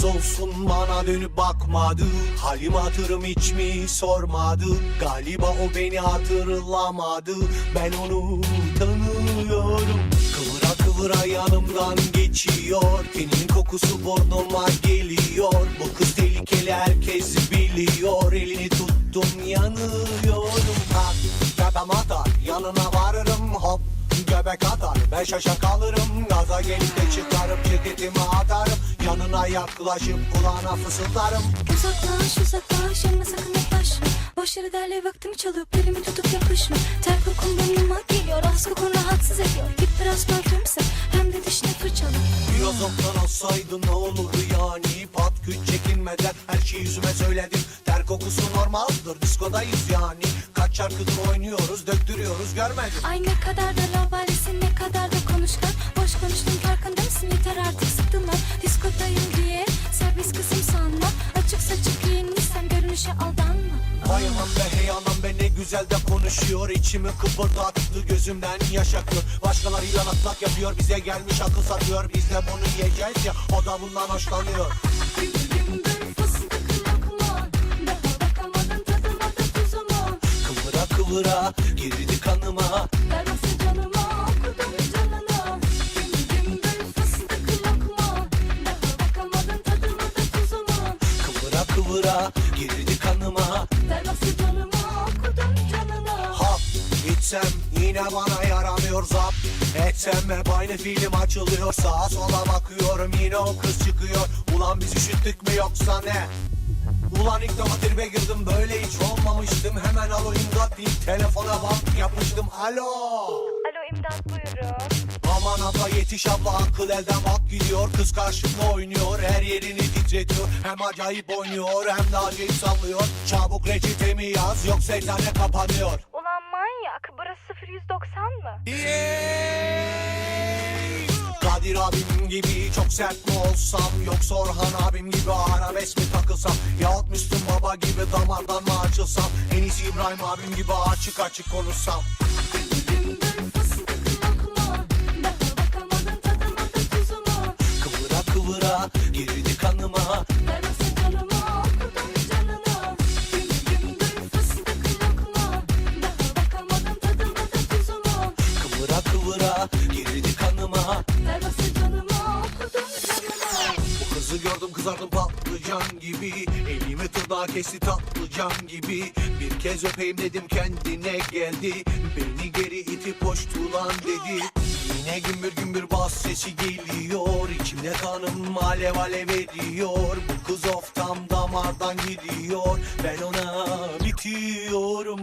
olsun bana dönüp bakmadı. Halim hatırım hiç mi sormadı? Galiba o beni hatırlamadı. Ben onu tanıyorum. Kıvıra kıvıra yanımdan geçiyor. Teninin kokusu burnuma geliyor. Bu kız tehlikeli herkes biliyor. Elini tuttum yanıyorum. Bak tepem atar yanına varırım. Hop Göbek atar. Ben şaşa kalırım. Gaza gelip de çıkarıp ceketimi yaklaşıp kulağına fısıldarım. Uzaklaş uzaklaş yanıma sakın yaklaşma. Boş yere derle vaktimi çalıp elimi tutup yapışma. Ter kokun burnuma geliyor az kokun rahatsız ediyor. Git biraz parfümse hem de dişine fırçala. Biraz oktan ne olurdu yani? Pat küt çekinmeden her şeyi yüzüme söyledim. Ter kokusu normaldir diskodayız yani. Kaç şarkıdır oynuyoruz döktürüyoruz görmedim. Ay ne kadar da laubalisin ne kadar da konuşkan. Boş konuştun farkında mısın? Yeter artık sıktın lan. Diskodayım be ne güzel de konuşuyor İçimi kıpırdattı gözümden yaş akıyor. Başkalarıyla laklak yapıyor bize gelmiş akıl satıyor. Biz de bunu yiyeceğiz ya o da bundan hoşlanıyor. Kıvıra kıvıra girdi kanıma. Ver nasıl canıma okudum canına? Gümbür fıstık lokma. Daha bakamadın tadıma da tuzuma. Kıvıra kıvıra girdi kanıma. Ver nasıl canıma içsem yine bana yaramıyor zap. Etsem hep aynı film açılıyor. Sağa sola bakıyorum yine o kız çıkıyor. Ulan biz üşüttük mü yoksa ne? Ulan ilk defa tribe girdim böyle hiç olmamıştım. Hemen alo imdat deyip telefona bak yapmıştım. Alo! Alo imdat buyurun. Aman abla yetiş abla akıl elden bak gidiyor. Kız karşımda oynuyor her yerini titretiyor. Hem acayip oynuyor hem de acayip sallıyor. Çabuk reçetemi yaz yoksa eczane kapanıyor 0190 mı? Kadir abim gibi çok sert mi olsam Yoksa Orhan abim gibi arabesk mi takılsam Yahut Müslüm baba gibi damardan mı açılsam En iyisi İbrahim abim gibi açık açık konuşsam Gümbür fıstık kızı gördüm kızardım patlıcan gibi. Elimi tırnağa kesti tatlıcan gibi. Bir kez öpeyim dedim kendine geldi. Beni geri itip hoş lan dedi. Yine gümbür gümbür bas sesi geliyor. İçimde kanım alev alev ediyor Bu kız of tam damardan gidiyor. Ben ona bitiyorum